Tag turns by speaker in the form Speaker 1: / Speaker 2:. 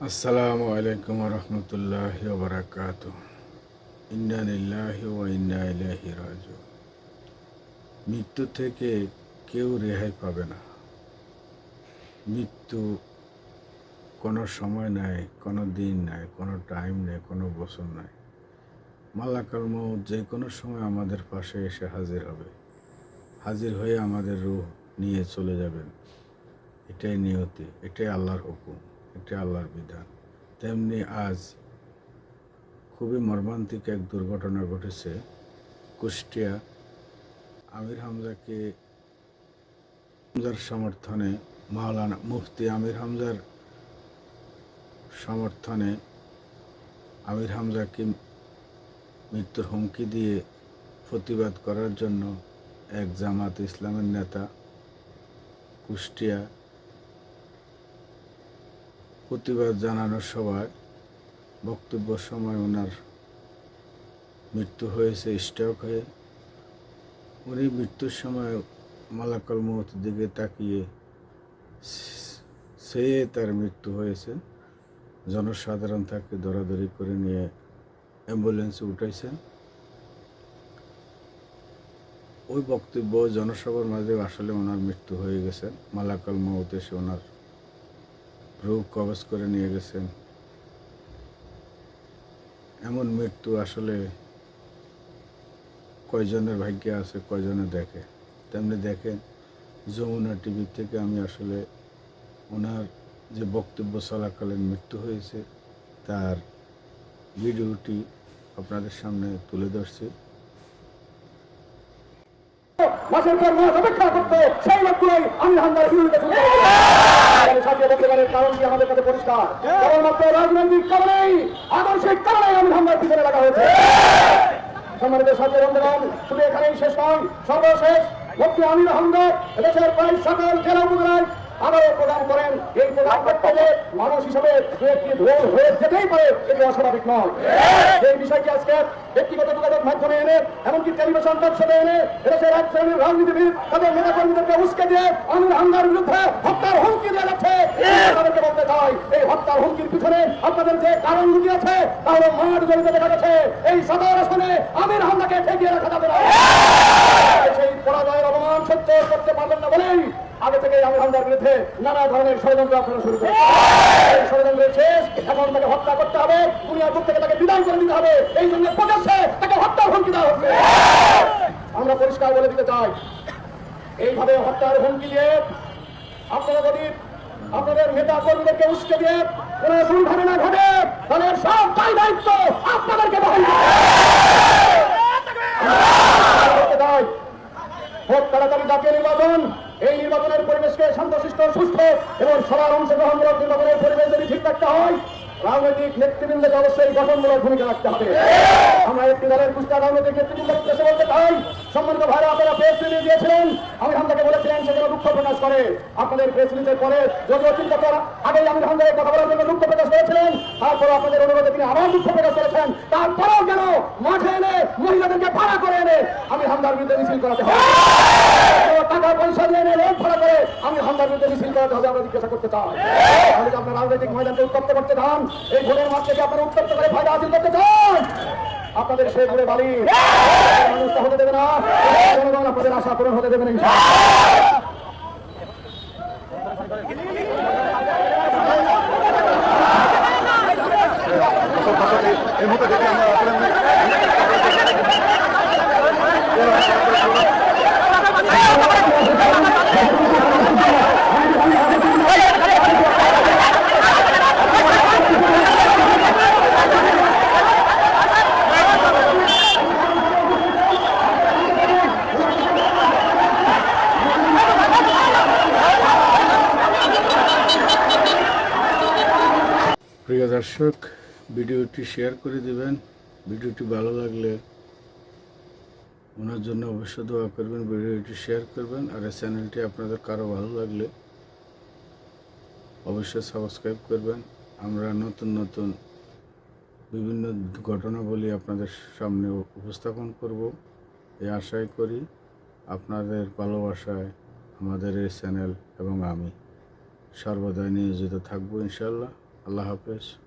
Speaker 1: আসসালামু আলাইকুম রহমতুল্লাহ বারাকাত ইন্নানিল্লাহ ও ইন্না ইলাইহি রাজিউন। মৃত্যু থেকে কেউ রেহাই পাবে না। মৃত্যু কোনো সময় নাই, কোনো দিন নাই, কোনো টাইম নেই, কোনো বছর নাই। মাল্লাকাল মৌত যে কোনো সময় আমাদের পাশে এসে হাজির হবে। হাজির হয়ে আমাদের রুহ নিয়ে চলে যাবেন। এটাই নিয়তি, এটাই আল্লাহর হুকুম। এটাই আল্লাহর বিধান। তেমনি আজ খুবই মর্মান্তিক এক দুর্ঘটনা ঘটেছে কুষ্টিয়া। আমির হামজাকে হামজার সমর্থনে মাওলানা মুফতি আমির হামজার সমর্থনে আমির হামজাকে মৃত্যুর হুমকি দিয়ে প্রতিবাদ করার জন্য এক জামাত ইসলামের নেতা কুষ্টিয়া প্রতিবাদ জানানোর সভায় বক্তব্যের সময় ওনার মৃত্যু হয়েছে স্ট্রোক হয়ে। উনি মৃত্যুর সময় মালাকল মহতের দিকে তাকিয়ে সে তার মৃত্যু হয়েছে। জনসাধারণ তাকে দৌড়াদৌড়ি করে নিয়ে অ্যাম্বুলেন্সে উঠাইছেন। ওই বক্তব্য জনসভার মাঝে আসলে ওনার মৃত্যু হয়ে গেছে। মালাকাল মহত এসে ওনার রোগ কবজ করে নিয়ে গেছেন। এমন মৃত্যু আসলে কয়জনের ভাগ্যে আছে, কয়জনে দেখে? তেমনি দেখেন, যমুনা টিভি থেকে আমি আসলে ওনার যে বক্তব্য চলাকালীন মৃত্যু হয়েছে, তার ভিডিওটি আপনাদের সামনে তুলে ধরছি।
Speaker 2: মাসের পর মাস অপেক্ষা করতে সেই লোকগুলোই আমি হামদার বিরুদ্ধে শুনতে সাজিয়ে বলতে পারেন কারণ কি আমাদের কাছে পরিষ্কার। কেবলমাত্র রাজনৈতিক কারণেই আদর্শিক কারণেই আমি হামদার পিছনে লাগা হয়েছে। সম্মানিত সাথী বন্ধুগণ শুধু এখানেই শেষ নয় সর্বশেষ মুক্তি আমির আহমদ দেশের প্রায় সকল জেলা উপজেলায় আবারও প্রদান করেন এই প্রদান করতে যে মানুষ হিসেবে ভুল হয়ে যেতেই পারে, এটি অস্বাভাবিক নয়। এই বিষয়টি আজকে ব্যক্তিগত যোগাযোগ মাধ্যমে এনে, এমনকি টেলিভিশন দর্শনে এনে এদেশের এক শ্রেণির রাজনীতিবিদ তাদের নেতা কর্মীদেরকে উস্কে দিয়ে আমির হামদার বিরুদ্ধে হত্যার হুমকি দিয়ে যাচ্ছে। তাদেরকে বলতে চাই, এই হত্যার হুমকির পিছনে আপনাদের যে কারণ তাহলে মাঠ জড়িত দেখা গেছে এই সদর আসনে আমির হামদাকে ঠেকিয়ে রাখা যাবে না। সেই পরাজয়ের অপমান সহ্য করতে পারবেন না বলেই আগে থেকে আমির হামদার বিরুদ্ধে নানা ধরনের ষড়যন্ত্র আপনারা শুরু করেন ষড়যন্ত্রের শেষ, এখন তাকে হত্যা করতে হবে, দুনিয়ার বুক থেকে তাকে বিদায় করে দিতে হবে। এই জন্য প্রকাশ্যে তাকে হত্যার হুমকি দেওয়া হচ্ছে। আমরা পরিষ্কার বলে দিতে চাই, এইভাবে হত্যার হুমকি দিয়ে আপনারা যদি আপনাদের নেতা কর্মীদেরকে উস্কে দিয়ে কোন দুর্ঘটনা ঘটে, তাহলে সব দায় দায়িত্ব আপনাদেরকে বহন করতে চাই ভোট তাড়াতাড়ি জাতীয় নির্বাচন এই নির্বাচনের পরিবেশকে শান্তশিষ্ট, সুস্থ এবং সবার অংশগ্রহণমূলক নির্বাচনের পরিবেশ যদি ঠিক রাখতে হয়, রাজনৈতিক নেতৃবৃন্দকে অবশ্যই গঠনমূলক ভূমিকা রাখতে হবে। আমরা একটি দলের কুষ্টা রাজনৈতিক উদ্দেশ্যে বলতে চাই, সম্মানিত ভাইরা, আপনারা প্রেস রিলিজ দিয়েছিলেন, আমি হামদাকে বলেছিলেন সেখানে দুঃখ প্রকাশ করে। আপনাদের প্রেস রিলিজের পরে যদিও চিন্তা করা আগে আমি হামদাকে কথা বলার জন্য দুঃখ প্রকাশ করেছিলেন তারপরে আপনাদের অনুরোধে তিনি আবার দুঃখ প্রকাশ করেছেন। তারপরেও যেন মাঠে এনে মহিলাদেরকে ভাড়া করে এনে আমি হামদার বিরুদ্ধে মিছিল করাতে হবে টাকা পয়সা দিয়ে ভাড়া করে আমি বিরুদ্ধে মিছিল করাতে হবে আমরা জিজ্ঞাসা করতে তাহলে কি আপনার রাজনৈতিক ময়দানকে উত্তপ্ত করতে চান? এই মাঠ থেকে আপনারা উত্তপ্ত করে ফায়দা হাসিল করতে চান? আপনাদের হতে দেবে না। জনগণ আপনাদের আশা পূরণ হতে দেবে না ইনশাআল্লাহ।
Speaker 3: এই মুহূর্তে দেখি আমরা আসলে
Speaker 1: প্রিয় দর্শক, ভিডিওটি শেয়ার করে দিবেন। ভিডিওটি ভালো লাগলে ওনার জন্য অবশ্যই দোয়া করবেন, ভিডিওটি শেয়ার করবেন, আর এই চ্যানেলটি আপনাদের কারও ভালো লাগলে অবশ্যই সাবস্ক্রাইব করবেন। আমরা নতুন নতুন বিভিন্ন ঘটনাবলী আপনাদের সামনে উপস্থাপন করব। এই আশাই করি আপনাদের ভালোবাসায় আমাদের এই চ্যানেল এবং আমি সর্বদাই নিয়োজিত থাকব ইনশাল্লাহ আল্লাহ হাফেজ।